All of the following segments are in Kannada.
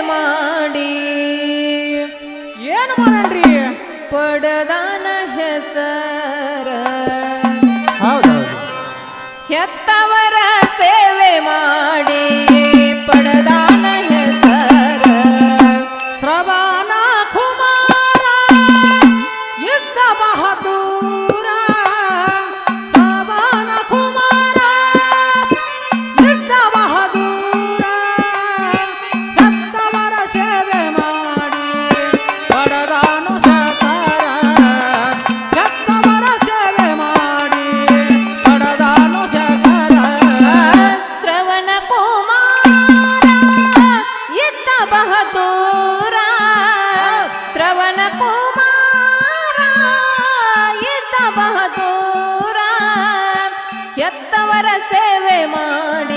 ಮಾಡಿ. ಏನು ಮಾಡಣ್ರಿ ಪಡದಾನ ಹೆಸರು. ಸೇವೆ ಮಾಡಿ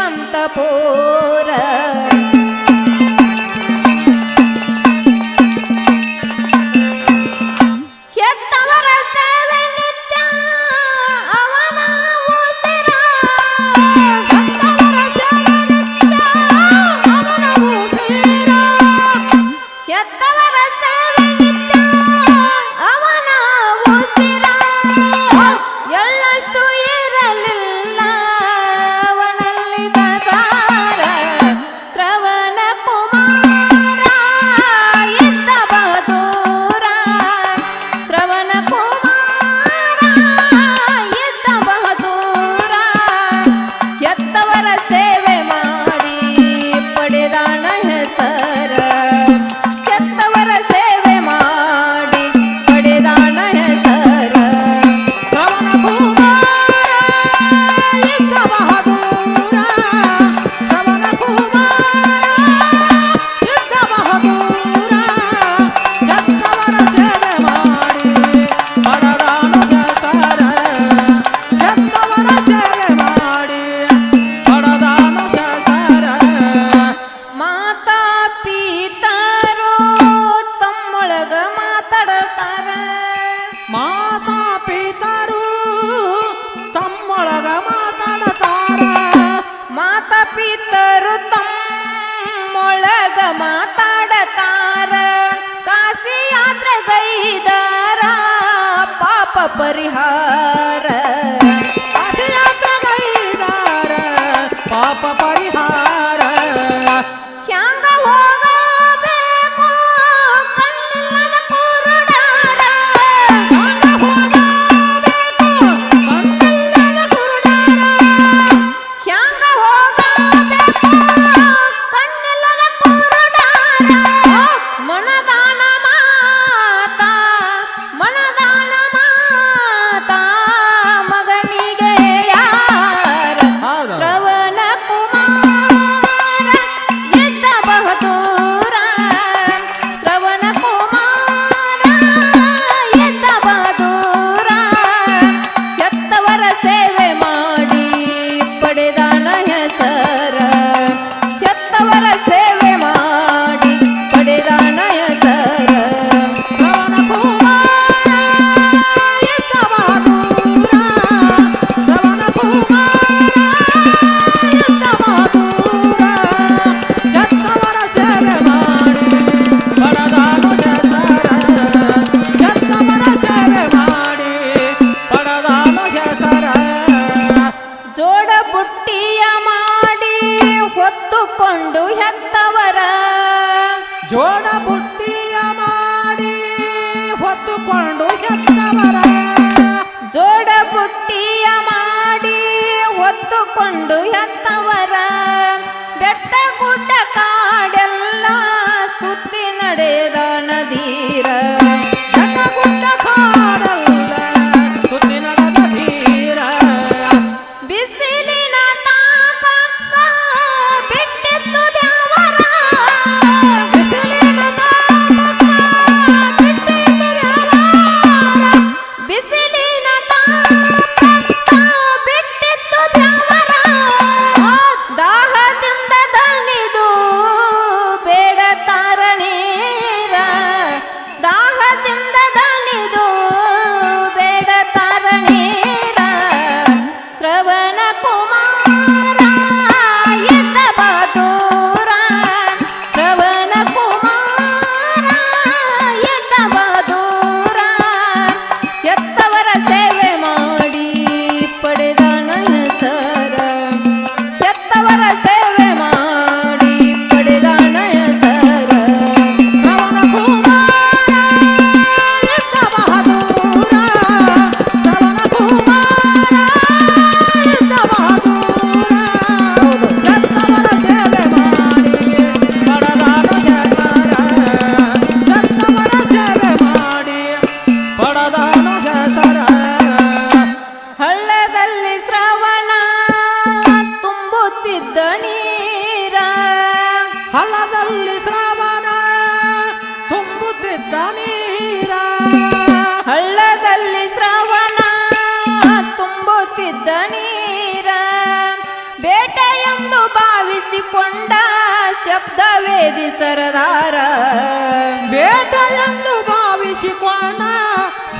ಯಶವಂತಪೋರ ಮಾತಾ ಪಿತರು ತಮ್ಮೊಳಗ ಮಾತಾಡತಾರ. ಮಾತಾ ಪಿತರು ತಮ್ಮೊಳಗ ಮಾತಾಡತಾರ. ಕಾಸಿ ಯಾತ್ರೆ ಗೈದಾರ ಪಾಪ ಪರಿಹಾರ.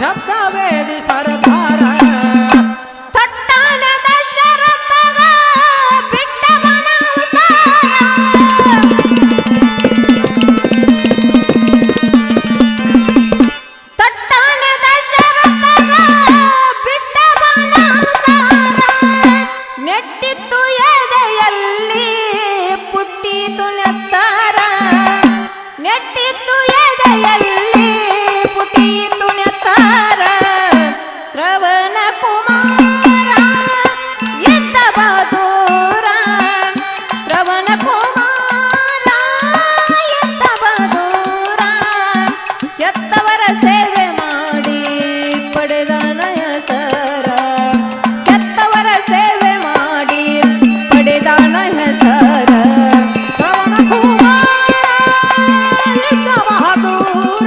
ശബ്ദവേദി സര বাহাদুর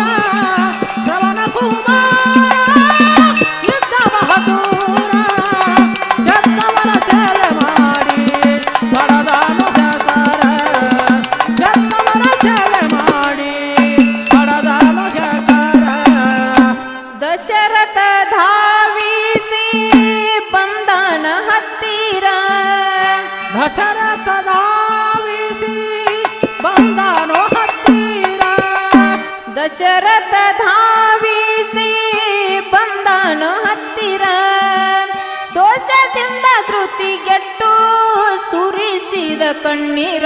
ದಶರಥ ಧಾವಿಸಿ ಬಂದನು ಹತ್ತಿರ. ದೋಷದಿಂದ ಧೃತಿಗೆಟ್ಟು ಸುರಿಸಿದ ಕಣ್ಣೀರ.